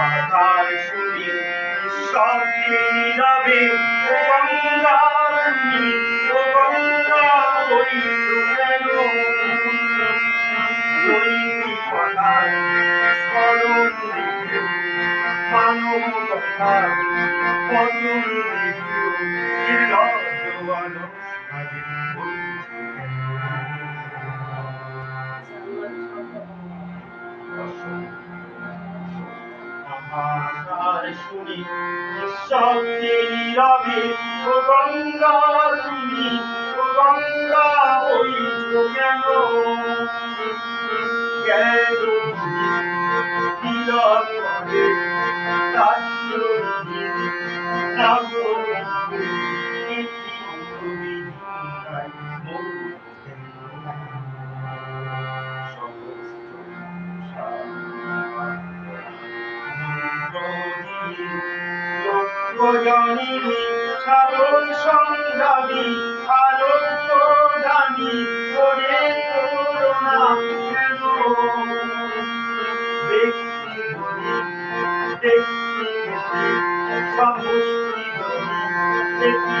হাহাকার শুনে শব্দে নীরবে গঙ্গা তুমি গঙ্গা ওই কেন নৈতিকতার স্মরণ রেখেও মানবতার পতন রেখেও নির্লজ্জ অলসভাবে বলছো হাহাকার শুনে নিঃশব্দে নীরবে ও গঙ্গা তুমি ও গঙ্গা ওই কেন? গেল জননী সাধন সংগ্রামী জানি ব্যক্তি ব্যক্তি সমষ্টি ধনী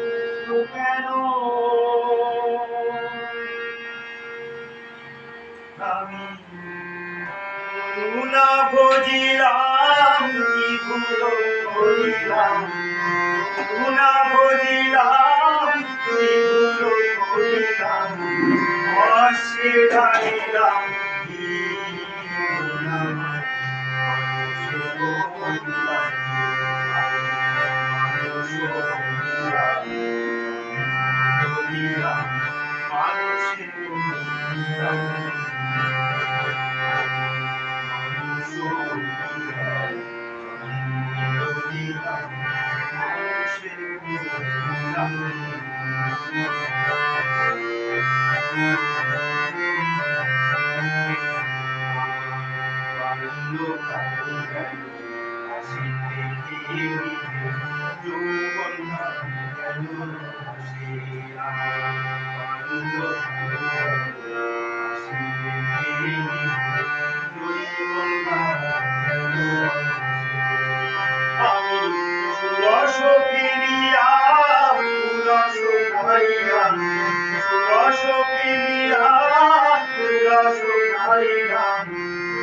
কি ভুলো করিলাম ভজিলাম কি ভুলো করিলাম অশ্বে ঢালিলাম কি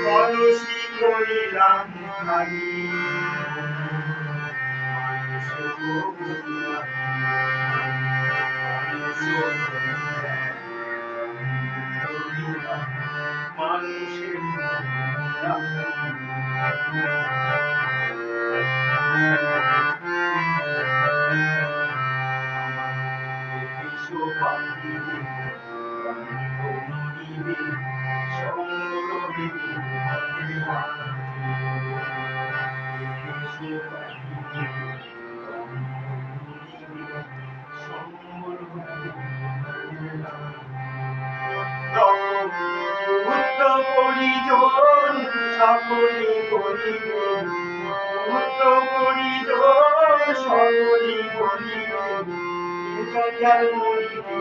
কলসি করিলাম খালি। মানুষের পরিজন সকলি করিবে পুত্র পরিজন সকলি করিবে চঞ্জাল মরিবে